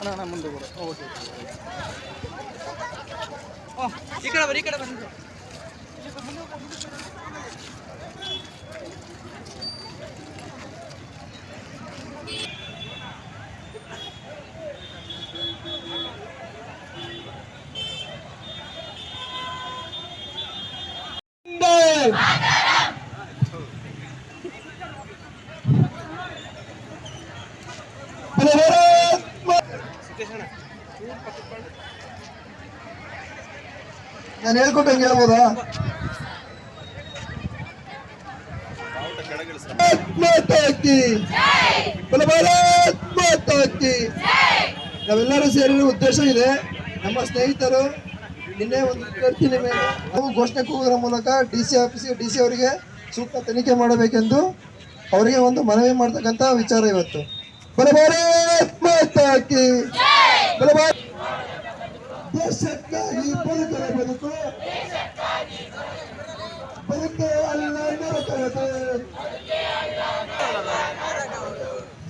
అన్నా అన్నా ముందు కూడా ఓకే ఇక్కడ మరి ఇక్కడ మరి Hey! ನಾನು ಹೇಳ್ಕೊಟ್ಟಂಗೆ ಹೇಳ್ಬೋದಾ? ಮಾತಾ ಕಿ ಬಲ ಭಾರತ್ ನಾವೆಲ್ಲರೂ ಸೇರಿರೋ ಉದ್ದೇಶ ಇದೆ. ನಮ್ಮ ಸ್ನೇಹಿತರು ನಿನ್ನೆ ಒಂದು ವಿದ್ಯಾರ್ಥಿನಿ ಮೇಲೆ ನಾವು ಘೋಷಣೆ ಕೂಗುವುದರ ಮೂಲಕ ಡಿ ಸಿ ಆಫೀಸ್ಗೆ, ಡಿ ಸಿ ಅವರಿಗೆ ಸೂಕ್ತ ತನಿಖೆ ಮಾಡಬೇಕೆಂದು ಅವರಿಗೆ ಒಂದು ಮನವಿ ಮಾಡ್ತಕ್ಕಂಥ ವಿಚಾರ ಇವತ್ತು. ಬಲ ಭಾರತ್ ಮಾತಾ ಕಿ ಬಲ ಭಾರತ್ ದೇಶಕ್ಕಾಗಿ ಬದುಕಲ ಬದುಕು ಬದುಕು ಅಲ್ಲ ನರಕವದು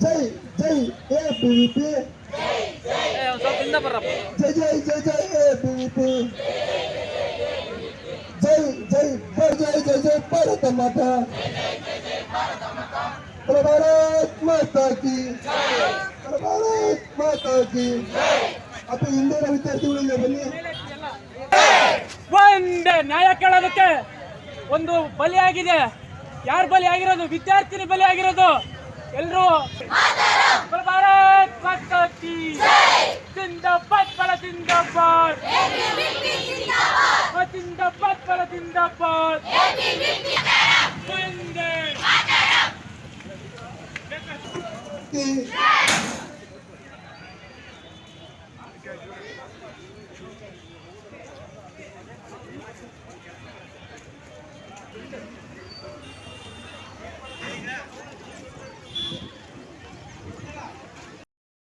ಜೈ ಜೈ ಎ ಬಿವಿಪಿ ಸ್ವಲ್ಪ ಹಿಂದೆ ಬರ್ರಪ್ಪ ಜೈ ಜೈ ಜೈ ಜೈ ಎ ಬಿವಿಪಿ ಜೈ ಜೈ ಬ- ಜೈ ಜೈ ಜೈ ಭಾರತ ಮಾತಾ ಬಲ ಭಾರತ್ ಮಾತಾ ಕಿ ಅಪ್ಪ ಹಿಂದಿನ ವಿದ್ಯಾರ್ಥಿಗಳಿಂದ ಬನ್ನಿ. ಒಂದೇ ನ್ಯಾಯ ಕೇಳೋದಕ್ಕೆ ಒಂದು ಬಲಿಯಾಗಿದೆ. ಯಾರು ಬಲಿ ಆಗಿರೋದು ವಿದ್ಯಾರ್ಥಿನಿ ಬಲಿ ಆಗಿರೋದು ಎಲ್ರು ಭಾರತ್ ಮಾತಾ ಕಿ ಜಿಂದಾಬಾದ್ ಬಲ ಜಿಂದಾಬಾದ್ ಜಿಂದಾಬಾದ್ ಬಲ ಜಿಂದಾಬಾದ್ 嗯